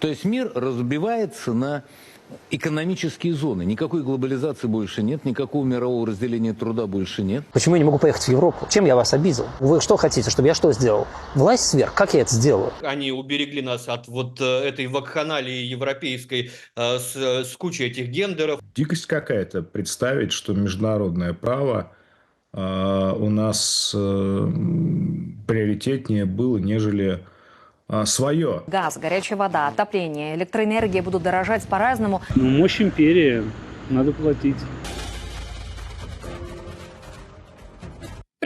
То есть мир разбивается на экономические зоны. Никакой глобализации больше нет, никакого мирового разделения труда больше нет. Почему я не могу поехать в Европу? Чем я вас обидел? Вы что хотите, чтобы я что сделал? Власть сверх? Как я это сделаю? Они уберегли нас от вот э, этой вакханалии европейской э, с, с кучей этих гендеров. Дикость какая-то представить, что международное право э, у нас э, приоритетнее было, нежели э, свое. Газ, горячая вода, отопление, электроэнергия будут дорожать по-разному. Ну, мощь империи. Надо платить.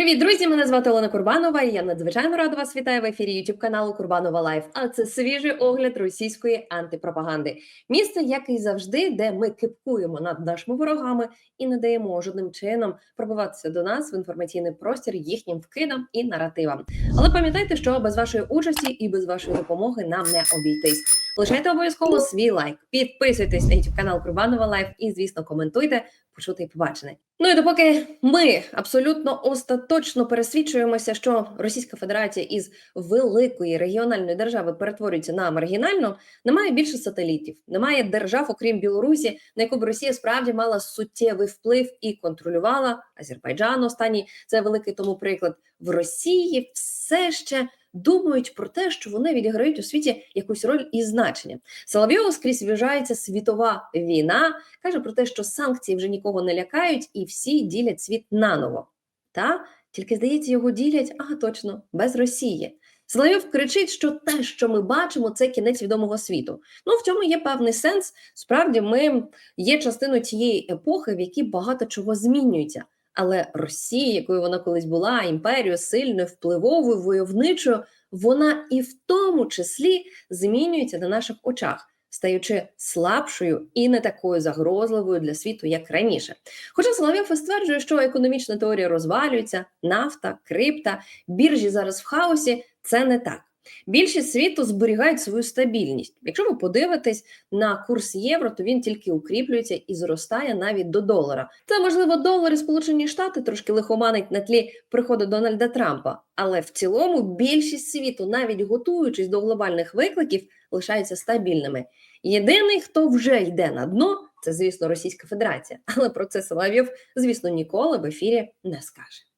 Привіт, друзі! Мене звати Олена Курбанова, і я надзвичайно рада вас вітаю в ефірі YouTube каналу Курбанова Лайф. А це свіжий огляд російської антипропаганди. Місце, як і завжди, де ми кипкуємо над нашими ворогами і не даємо жодним чином пробиватися до нас в інформаційний простір їхнім вкидам і наративам. Але пам'ятайте, що без вашої участі і без вашої допомоги нам не обійтись. Лишайте обов'язково свій лайк, підписуйтесь на YouTube канал Курбанова Лайф і, звісно, коментуйте, почути і побачене. Ну і допоки ми абсолютно остаточно пересвідчуємося, що Російська Федерація із великої регіональної держави перетворюється на маргінальну, немає більше сателітів, немає держав, окрім Білорусі, на яку б Росія справді мала суттєвий вплив і контролювала Азербайджан. Останній це великий тому приклад в Росії. Все ще думають про те, що вони відіграють у світі якусь роль і значення. Соловйову скрізь вважається світова війна, каже про те, що санкції вже нікого не лякають, і всі ділять світ наново. Та тільки здається, його ділять, ага, точно, без Росії. Соловйов кричить, що те, що ми бачимо, це кінець відомого світу. Ну в цьому є певний сенс. Справді, ми є частиною тієї епохи, в якій багато чого змінюється. Але Росія, якою вона колись була, імперією сильною, впливовою, войовничою, вона і в тому числі змінюється на наших очах, стаючи слабшою і не такою загрозливою для світу, як раніше. Хоча Соловйов стверджує, що економічна теорія розвалюється, нафта, крипта, біржі зараз в хаосі, це не так. Більшість світу зберігають свою стабільність. Якщо ви подивитесь на курс євро, то він тільки укріплюється і зростає навіть до долара. Це можливо долари Сполучені Штати трошки лихоманить на тлі приходу Дональда Трампа, але в цілому більшість світу, навіть готуючись до глобальних викликів, лишаються стабільними. Єдиний, хто вже йде на дно, це звісно Російська Федерація. Але про це Соловйов, звісно, ніколи в ефірі не скаже.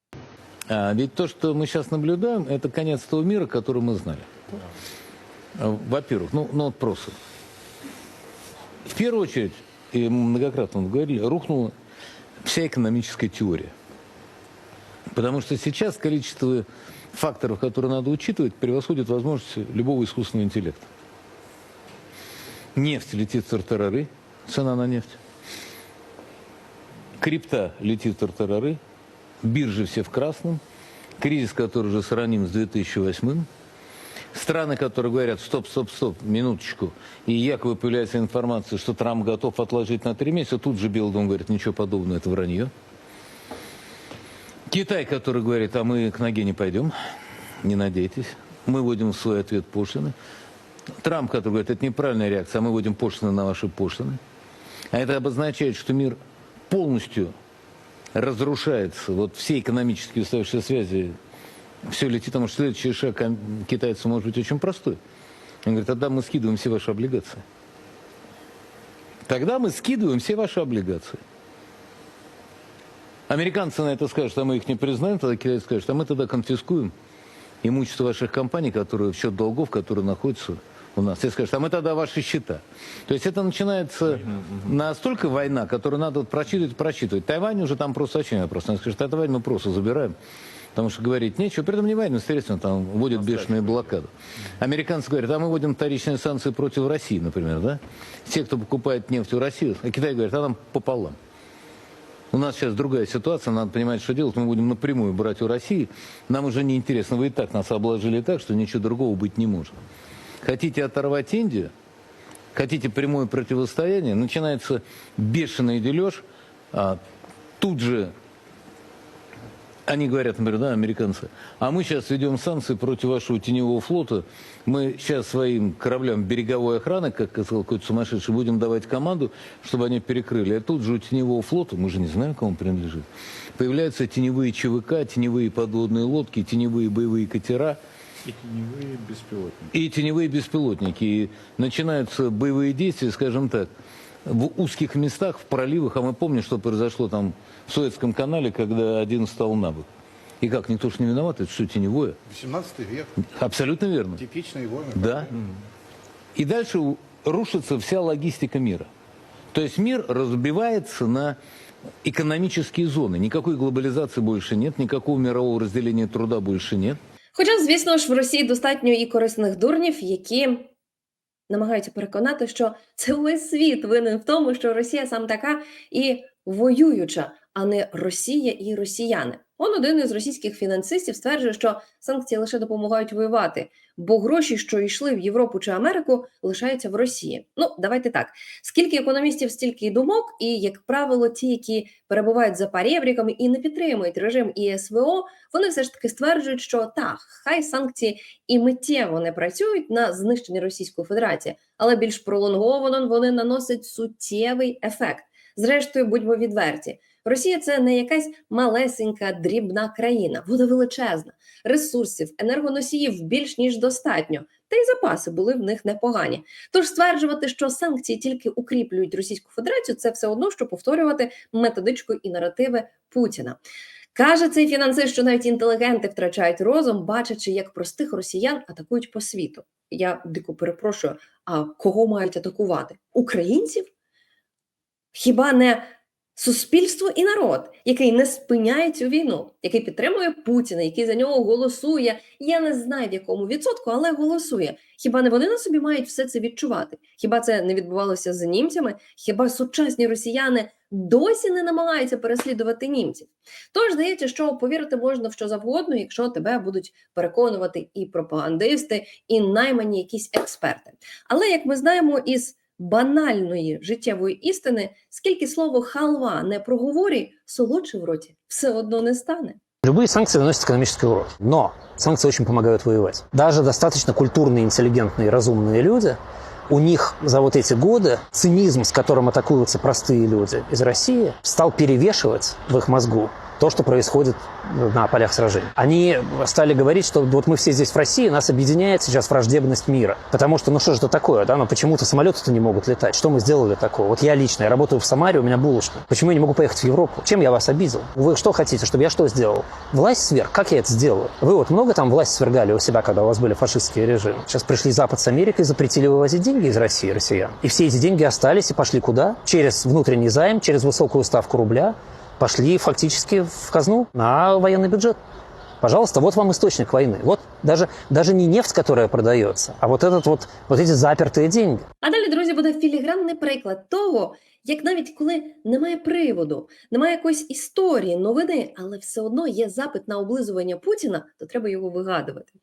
А ведь то, что мы сейчас наблюдаем, это конец того мира, который мы знали. А, Во-первых, ну, ну вот просто. В первую очередь, и мы многократно говорили, рухнула вся экономическая теория. Потому что сейчас количество факторов, которые надо учитывать, превосходит возможности любого искусственного интеллекта. Нефть летит в тартарары, цена на нефть. Крипта летит в тартарары, биржи все в красном, кризис, который уже сравним с 2008 Страны, которые говорят, стоп, стоп, стоп, минуточку, и якобы появляется информация, что Трамп готов отложить на три месяца, тут же Белый дом говорит, ничего подобного, это вранье. Китай, который говорит, а мы к ноге не пойдем, не надейтесь, мы вводим в свой ответ пошлины. Трамп, который говорит, это неправильная реакция, а мы вводим пошлины на ваши пошлины. А это обозначает, что мир полностью разрушается. Вот все экономические уставшие связи, все летит, потому что следующий шаг китайцев может быть очень простой. Он говорит, тогда мы скидываем все ваши облигации. Тогда мы скидываем все ваши облигации. Американцы на это скажут, а мы их не признаем, тогда китайцы скажут, а мы тогда конфискуем имущество ваших компаний, которые в счет долгов, которые находятся у нас. Все скажут, а мы тогда ваши счета. То есть это начинается настолько война, которую надо вот прочитывать, прочитывать. Тайвань уже там просто очень вопрос. Они скажут, а Тайвань мы просто забираем. Потому что говорить нечего. При этом не военные средства там вводят бешеные блокады. Американцы говорят, а мы вводим вторичные санкции против России, например, да? Те, кто покупает нефть у России. А Китай говорит, а нам пополам. У нас сейчас другая ситуация, надо понимать, что делать. Мы будем напрямую брать у России. Нам уже не интересно. Вы и так нас обложили так, что ничего другого быть не может. Хотите оторвать Индию? Хотите прямое противостояние? Начинается бешеный дележ. А, тут же они говорят, например, да, американцы, а мы сейчас ведем санкции против вашего теневого флота. Мы сейчас своим кораблям береговой охраны, как сказал какой-то сумасшедший, будем давать команду, чтобы они перекрыли. А тут же у теневого флота, мы же не знаем, кому он принадлежит, появляются теневые ЧВК, теневые подводные лодки, теневые боевые катера. И теневые беспилотники. и теневые беспилотники. И начинаются боевые действия, скажем так, в узких местах, в проливах. А мы помним, что произошло там в Суэцком канале, когда один стал на бок. И как, никто ж не виноват, это что, теневое? 18 век. Абсолютно верно. Типичные войны. Да. И дальше рушится вся логистика мира. То есть мир разбивается на экономические зоны. Никакой глобализации больше нет, никакого мирового разделения труда больше нет. Хоча, звісно ж, в Росії достатньо і корисних дурнів, які намагаються переконати, що це увесь світ винен в тому, що Росія сам така і воююча, а не Росія і росіяни. Он один із російських фінансистів стверджує, що санкції лише допомагають воювати, бо гроші, що йшли в Європу чи Америку, лишаються в Росії. Ну, давайте так. Скільки економістів, стільки й думок, і, як правило, ті, які перебувають за парєбріками і не підтримують режим і СВО, вони все ж таки стверджують, що так, хай санкції і миттєво не працюють на знищення Російської Федерації, але більш пролонговано вони наносять суттєвий ефект. Зрештою, будьмо відверті. Росія це не якась малесенька дрібна країна, вона величезна, ресурсів, енергоносіїв більш ніж достатньо, та й запаси були в них непогані. Тож стверджувати, що санкції тільки укріплюють Російську Федерацію, це все одно, що повторювати методичку і наративи Путіна. Каже цей фінансист, що навіть інтелігенти втрачають розум, бачачи, як простих росіян атакують по світу. Я дико перепрошую, а кого мають атакувати? Українців? Хіба не суспільство і народ, який не спиняє цю війну, який підтримує Путіна, який за нього голосує? Я не знаю в якому відсотку, але голосує. Хіба не вони на собі мають все це відчувати? Хіба це не відбувалося з німцями? Хіба сучасні росіяни досі не намагаються переслідувати німців? Тож здається, що повірити можна в що завгодно, якщо тебе будуть переконувати і пропагандисти, і наймані якісь експерти. Але як ми знаємо із банальної життєвої істини, скільки слово халва не проговорюй, солодше в роті все одно не стане. Любые санкции наносят экономический урон. Но санкции очень помогают воевать. Даже достаточно культурные, интеллигентные, разумные люди, у них за вот эти годы цинизм, с которым атакуются простые люди из России, стал перевешивать в их мозгу то, что происходит на полях сражений. Они стали говорить, что вот мы все здесь в России, нас объединяет сейчас враждебность мира. Потому что, ну что же это такое, да, ну почему-то самолеты-то не могут летать. Что мы сделали такого? Вот я лично, я работаю в Самаре, у меня булочная. Почему я не могу поехать в Европу? Чем я вас обидел? Вы что хотите, чтобы я что сделал? Власть сверх? Как я это сделаю? Вы вот много там власть свергали у себя, когда у вас были фашистские режимы? Сейчас пришли Запад с Америкой, запретили вывозить деньги из России россиян. И все эти деньги остались и пошли куда? Через внутренний займ, через высокую ставку рубля, пошли фактически в казну на военный бюджет. Пожалуйста, вот вам источник войны. Вот даже, даже не нефть, которая продается, а вот, этот вот, вот эти запертые деньги. А далі, друзі, буде філігранний приклад того, як навіть коли немає приводу, немає якоїсь історії, новини, але все одно є запит на облизування Путіна, то треба його вигадувати.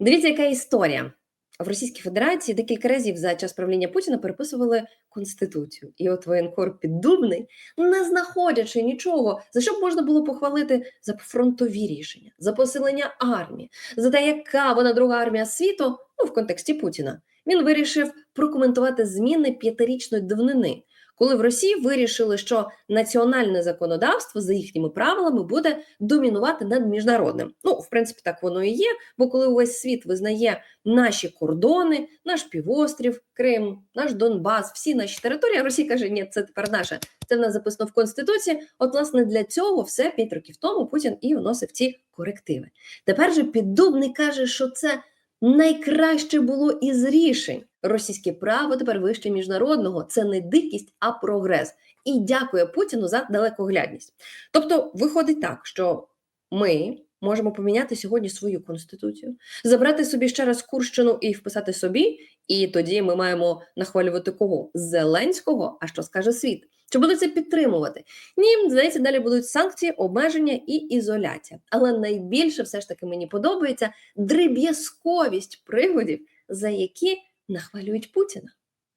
Дивіться, яка історія. В Російській Федерації декілька разів за час правління Путіна переписували конституцію. І от воєнкор піддубний, не знаходячи нічого, за що б можна було похвалити за фронтові рішення, за посилення армії, за те, яка вона друга армія світу, ну в контексті Путіна. Він вирішив прокоментувати зміни п'ятирічної давнини, коли в Росії вирішили, що національне законодавство за їхніми правилами буде домінувати над міжнародним. Ну, в принципі, так воно і є. Бо коли увесь світ визнає наші кордони, наш півострів, Крим, наш Донбас, всі наші території, Росія каже, ні, це тепер наше. Це в нас записано в конституції. От, власне, для цього все п'ять років тому Путін і вносив ці корективи. Тепер же піддубний каже, що це найкраще було із рішень. Російське право тепер вище міжнародного. Це не дикість, а прогрес. І дякує Путіну за далекоглядність. Тобто, виходить так, що ми можемо поміняти сьогодні свою конституцію, забрати собі ще раз Курщину і вписати собі. І тоді ми маємо нахвалювати кого? Зеленського. А що скаже світ? Чи буде це підтримувати? Ні, здається, далі будуть санкції, обмеження і ізоляція. Але найбільше все ж таки мені подобається дріб'язковість приводів, за які нахвалюють Путіна.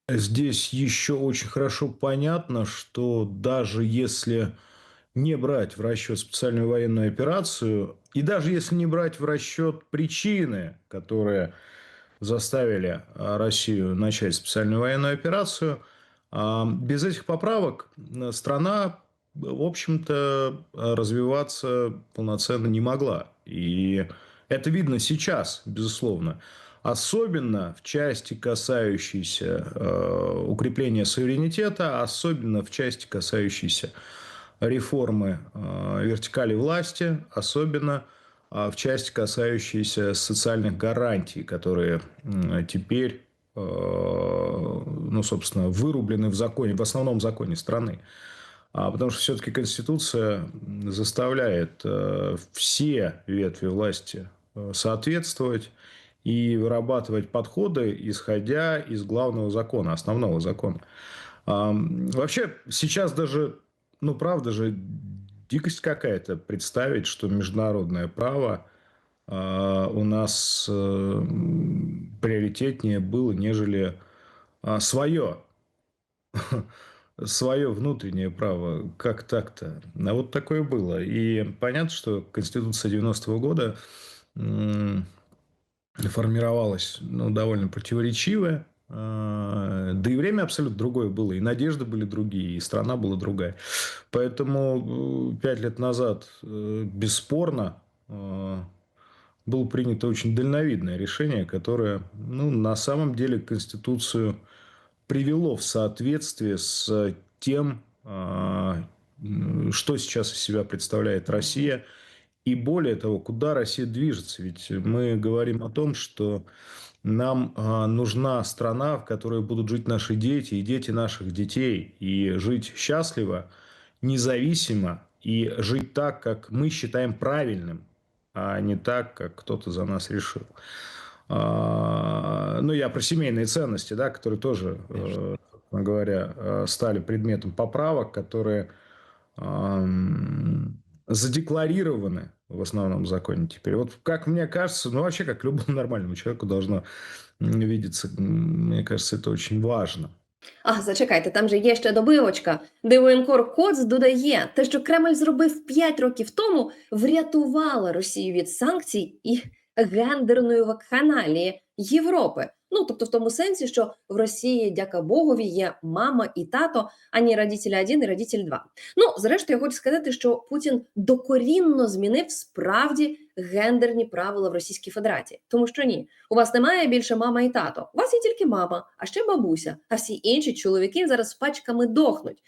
Здесь еще очень хорошо понятно, что даже если не брать в расчет специальную военную операцию, и даже если не брать в расчет причины, которые заставили Россию начать специальную военную операцию, без этих поправок э, страна, в общем-то, развиваться полноценно не могла. И Это видно сейчас, безусловно. Особенно в части, касающейся э, укрепления суверенитета, особенно в части, касающейся реформы э, вертикали власти, особенно в части, касающейся социальных гарантий, которые теперь, ну, собственно, вырублены в законе, в основном законе страны. А, Потому что все-таки Конституция заставляет э, все ветви власти э, соответствовать и вырабатывать подходы, исходя из главного закона, основного закона. А, Вообще, сейчас даже, ну, правда же, дикость какая-то представить, что международное право у нас приоритетнее было, нежели а, свое свое внутреннее право. Как так-то? А вот такое было. И понятно, что Конституция 90-го года формировалась ну, довольно противоречивая. А, Да и время абсолютно другое было, и надежды были другие, и страна была другая. Поэтому э, пять лет назад э, бесспорно было принято очень дальновидное решение, которое ну, на самом деле Конституцию привело в соответствие с тем, а, что сейчас из себя представляет Россия, и более того, куда Россия движется. Ведь мы говорим о том, что нам а, нужна страна, в которой будут жить наши дети и дети наших детей, и жить счастливо, независимо, и жить так, как мы считаем правильным, а не так, как кто-то за нас решил. А, Ну, я про семейные ценности, да, которые тоже, э, говоря, э, стали предметом поправок, которые задекларированы в основном законе теперь. Вот как мне кажется, ну, вообще, как любому нормальному человеку должно видеться, мне кажется, это очень важно. А, зачекайте, там же є ще добивочка, де воєнкор Коц додає, те, що Кремль зробив 5 років тому, врятувала Росію від санкцій і гендерної вакханалії Європи. Ну, тобто в тому сенсі, що в Росії, дяка Богові, є мама і тато, а не родитель 1 і родитель 2. Ну, зрештою, я хочу сказати, що Путін докорінно змінив справді гендерні правила в Російській Федерації. Тому що ні, у вас немає більше мама і тато. У вас є тільки мама, а ще бабуся. А всі інші чоловіки зараз пачками дохнуть.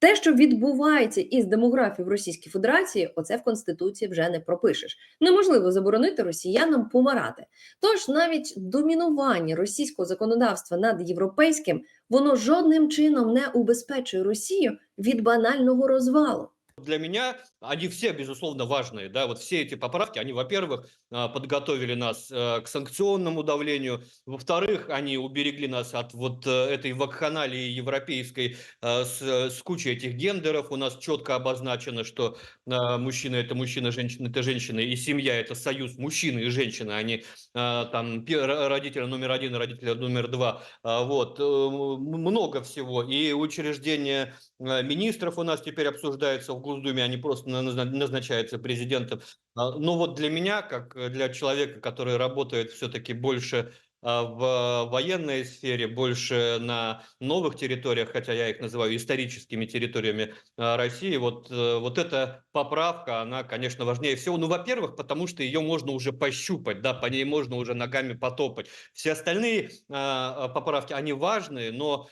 Те, що відбувається із демографією в Російській Федерації, оце в Конституції вже не пропишеш. Неможливо заборонити росіянам помирати. Тож навіть домінування російського законодавства над європейським воно жодним чином не убезпечує Росію від банального розвалу. Для меня они все, безусловно, важные. Да? Вот все эти поправки, они, во-первых, а, подготовили нас э, к санкционному давлению. Во-вторых, они уберегли нас от вот э, этой вакханалии европейской э, с, с кучей этих гендеров. У нас четко обозначено, что э, мужчина – это мужчина, женщина – это женщина, и семья – это союз мужчины и женщины, а не э, там родителя номер один родителя номер два. А, Вот. э, Много всего. И учреждение э, министров у нас теперь обсуждается в Госдуме, они просто на- назна- назначаются президентом. А, Но вот для меня, как э, для человека, который работает все-таки больше а, в военной сфере, больше на новых территориях, хотя я их называю историческими территориями а, России, вот, э, вот эта поправка, она, конечно, важнее всего. Ну, во-первых, потому что ее можно уже пощупать, да, по ней можно уже ногами потопать. Все остальные поправки, они важные, но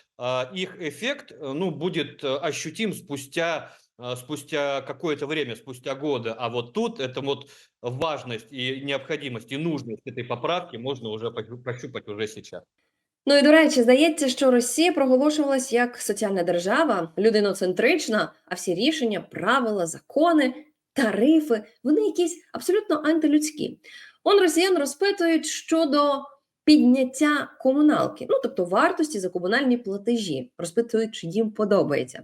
их эффект, э, ну, будет ощутим спустя спустя какое-то время, спустя годы. А вот тут это вот важность и необходимость и нужность этой поправки можно уже пощу- пощупать уже сейчас. Ну і до речі, здається, що Росія проголошувалась як соціальна держава, людиноцентрична, а всі рішення, правила, закони, тарифи вони якісь абсолютно антилюдські. Он росіян розпитують щодо підняття комуналки, ну тобто вартості за комунальні платежі, розпитують, чи їм подобається.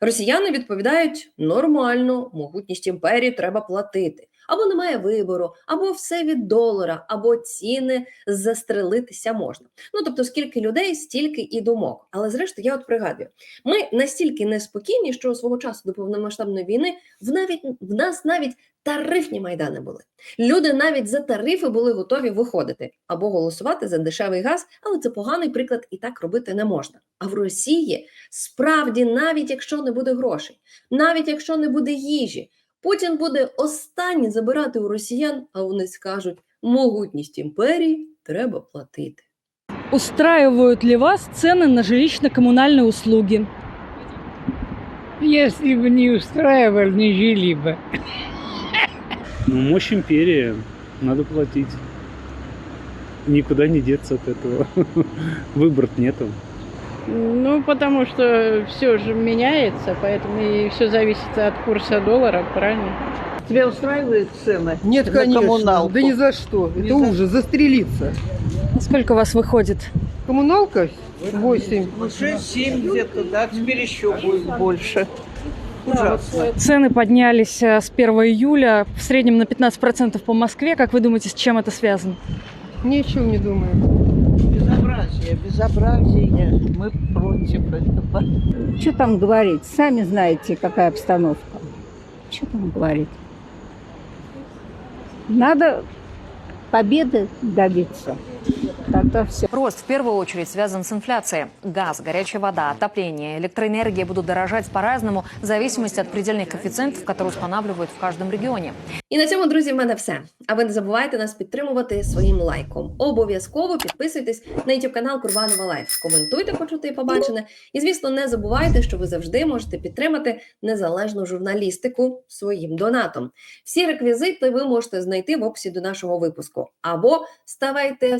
Росіяни відповідають: нормально, могутність імперії треба платити. Або немає вибору, або все від долара, або ціни застрелитися можна. Ну тобто, скільки людей, стільки і думок. Але зрештою, я от пригадую, ми настільки неспокійні, що свого часу до повномасштабної війни в навіть в нас навіть тарифні майдани були. Люди навіть за тарифи були готові виходити або голосувати за дешевий газ, але це поганий приклад, і так робити не можна. А в Росії справді, навіть якщо не буде грошей, навіть якщо не буде їжі. Путін буде останнє забирати у росіян, а вони скажуть: могутність імперії треба платити. Устраивают ли вас цены на жилищно-коммунальные услуги? Если бы не устраивали, не жили бы. Ну, мощь империи. Надо платить. Никуда не деться от этого. Выбора нету. Ну, потому что все же меняется, поэтому и все зависит от курса доллара, правильно? Тебя устраивают цены? Нет, на конечно. коммуналку? Да ни за что. Ни Это за- ужас. Застрелиться. Сколько у вас выходит? Коммуналка 8. Ну, 6-7 где-то, да, теперь еще будет больше. Ужасно. Цены поднялись э, с 1 июля в среднем на 15% по Москве. Как вы думаете, с чем это связано? Ни о чем не думаю. Безобразие, безобразие. Мы против этого. Что там говорить? Сами знаете, какая обстановка. Что там говорить? Надо победы добиться. Тогда все. Рост в первую очередь связан с инфляцией. Газ, горячая вода, отопление, электроэнергия будут дорожать по-разному в зависимости от предельных коэффициентов, которые устанавливают в каждом регионе. І на цьому, друзі, в мене все. А ви не забувайте нас підтримувати своїм лайком. Обов'язково підписуйтесь на YouTube канал Курбанова Лайф. Коментуйте, почути і побачене. І звісно, не забувайте, що ви завжди можете підтримати незалежну журналістику своїм донатом. Всі реквізити ви можете знайти в описі до нашого випуску. Або ставайте